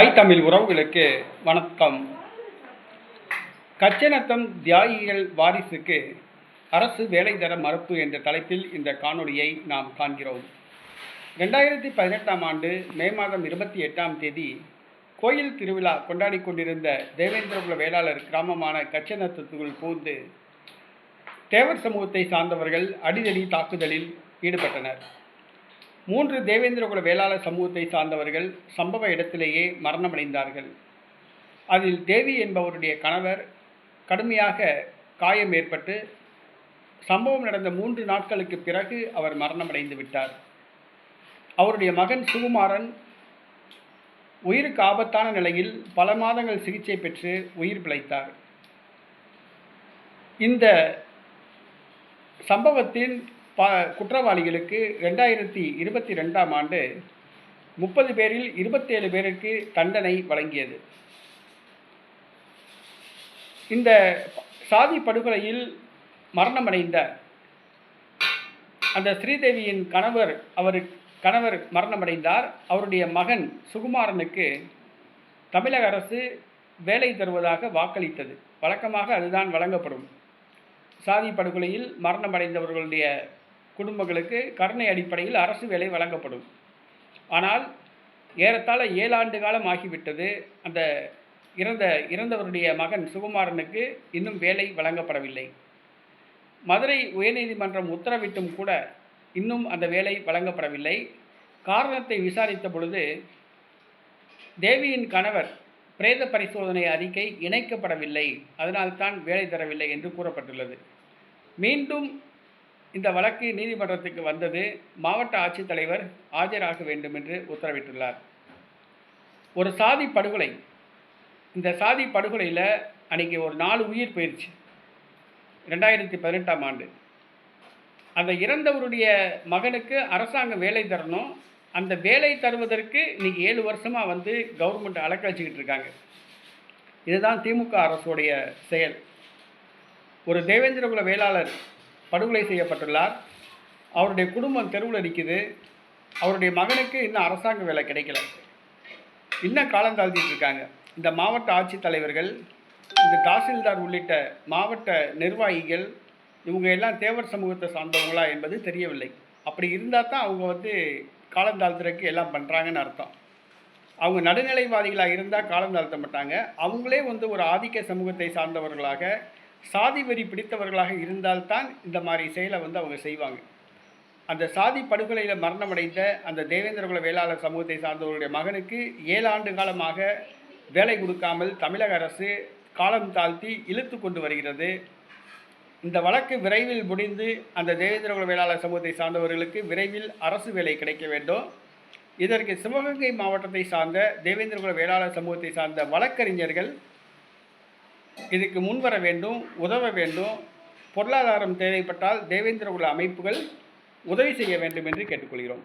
ஐ தமிழ் உறவுகளுக்கு வணக்கம். கச்சனத்தம் தியாகிகள் வாரிசுக்கு அரசு வேலை தர மறுப்பு என்ற தலைப்பில் இந்த காணொளியை நாம் காண்கிறோம். ரெண்டாயிரத்தி பதினெட்டாம் ஆண்டு மே மாதம் இருபத்தி எட்டாம் தேதி கோயில் திருவிழா கொண்டாடி கொண்டிருந்த தேவேந்திரகுல வேளாளர் கிராமமான கச்சநத்தத்துக்குள் பூந்து தேவர் சமூகத்தை சார்ந்தவர்கள் அடிதடி தாக்குதலில் ஈடுபட்டனர். மூன்று தேவேந்திரகுல வேளாளர் சமூகத்தை சார்ந்தவர்கள் சம்பவ இடத்திலேயே மரணமடைந்தார்கள். அதில் தேவி என்பவருடைய கணவர் கடுமையாக காயம் ஏற்பட்டு சம்பவம் நடந்த மூன்று நாட்களுக்கு பிறகு அவர் மரணமடைந்து விட்டார். அவருடைய மகன் சுகுமாரன் உயிருக்கு ஆபத்தான நிலையில் பல மாதங்கள் சிகிச்சை பெற்று உயிர் பிழைத்தார். இந்த சம்பவத்தின் ப குற்றவாளிகளுக்கு ரெண்டாயிரத்தி இருபத்தி ரெண்டாம் ஆண்டு முப்பது பேரில் இருபத்தேழு பேருக்கு தண்டனை வழங்கியது. இந்த சாதி படுகொலையில் மரணமடைந்த அந்த ஸ்ரீதேவியின் கணவர் அவர் கணவர் மரணமடைந்தார். அவருடைய மகன் சுகுமாரனுக்கு தமிழக அரசு வேலை தருவதாக வாக்களித்தது. வழக்கமாக அதுதான் வழங்கப்படும். சாதி படுகொலையில் மரணமடைந்தவர்களுடைய குடும்பங்களுக்கு கருணை அடிப்படையில் அரசு வேலை வழங்கப்படும். ஆனால் ஏறத்தாழ ஏழாண்டு காலம் ஆகிவிட்டது. அந்த இறந்த இறந்தவருடைய மகன் சுகுமாரனுக்கு இன்னும் வேலை வழங்கப்படவில்லை. மதுரை உயர்நீதிமன்றம் உத்தரவிட்டும் கூட இன்னும் அந்த வேலை வழங்கப்படவில்லை. காரணத்தை விசாரித்த பொழுது தேவியின் கணவர் பிரேத பரிசோதனை அறிக்கை இணைக்கப்படவில்லை. அதனால்தான் வேலை தரவில்லை என்று கூறப்பட்டுள்ளது. மீண்டும் இந்த வழக்கு நீதிமன்றத்துக்கு வந்தது மாவட்ட ஆட்சித்தலைவர் ஆஜராக வேண்டும் என்று உத்தரவிட்டுள்ளார். ஒரு சாதி படுகொலை இந்த சாதி படுகொலையில் அன்றைக்கி ஒரு நாலு உயிர் போயிடுச்சு ரெண்டாயிரத்தி பதினெட்டாம் ஆண்டு. அந்த இறந்தவருடைய மகனுக்கு அரசாங்கம் வேலை தரணும் அந்த வேலை தருவதற்கு இன்றைக்கி ஏழு வருஷமாக வந்து கவர்மெண்ட் அலக்கழிச்சிக்கிட்டு இருக்காங்க. இதுதான் திமுக அரசுடைய செயல். ஒரு தேவேந்திரகுல வேளாளர் படுகொலை செய்யப்பட்டுள்ளார். அவருடைய குடும்பம் தெருவில் நிற்கிது அவருடைய மகனுக்கு இன்னும் அரசாங்க வேலை கிடைக்கல. இன்னும் காலம் தாழ்த்திட்டு இருக்காங்க. இந்த மாவட்ட ஆட்சித்தலைவர்கள் இந்த தாசில்தார் உள்ளிட்ட மாவட்ட நிர்வாகிகள் இவங்க எல்லாம் தேவர் சமூகத்தை சார்ந்தவங்களா என்பது தெரியவில்லை. அப்படி இருந்தால் தான் அவங்க வந்து காலம் தாழ்த்துறதுக்கு எல்லாம் பண்ணுறாங்கன்னு அர்த்தம். அவங்க நடுநிலைவாதிகளாக இருந்தால் காலம் தாழ்த்த மாட்டாங்க. அவங்களே வந்து ஒரு ஆதிக்க சமூகத்தை சார்ந்தவர்களாக சாதி வெறி பிடித்தவர்களாக இருந்தால்தான் இந்த மாதிரி செயலை வந்து அவங்க செய்வாங்க. அந்த சாதி படுகொலையில் மரணமடைந்த அந்த தேவேந்திரகுல வேளாளர் சமூகத்தை சார்ந்தவர்களுடைய மகனுக்கு ஏழாண்டு காலமாக வேலை கொடுக்காமல் தமிழக அரசு காலம் தாழ்த்தி இழுத்து கொண்டு வருகிறது. இந்த வழக்கு விரைவில் முடிந்து அந்த தேவேந்திரகுல வேளாளர் சமூகத்தை சார்ந்தவர்களுக்கு விரைவில் அரசு வேலை கிடைக்க வேண்டும். இதற்கு சிவகங்கை மாவட்டத்தை சார்ந்த தேவேந்திரகுல வேளாளர் சமூகத்தை சார்ந்த வழக்கறிஞர்கள் இதுக்கு முன்வர வேண்டும் உதவ வேண்டும். பொருளாதாரம் தேவைப்பட்டால் தேவேந்திர குல அமைப்புகள் உதவி செய்ய வேண்டும் என்று கேட்டுக்கொள்கிறோம்.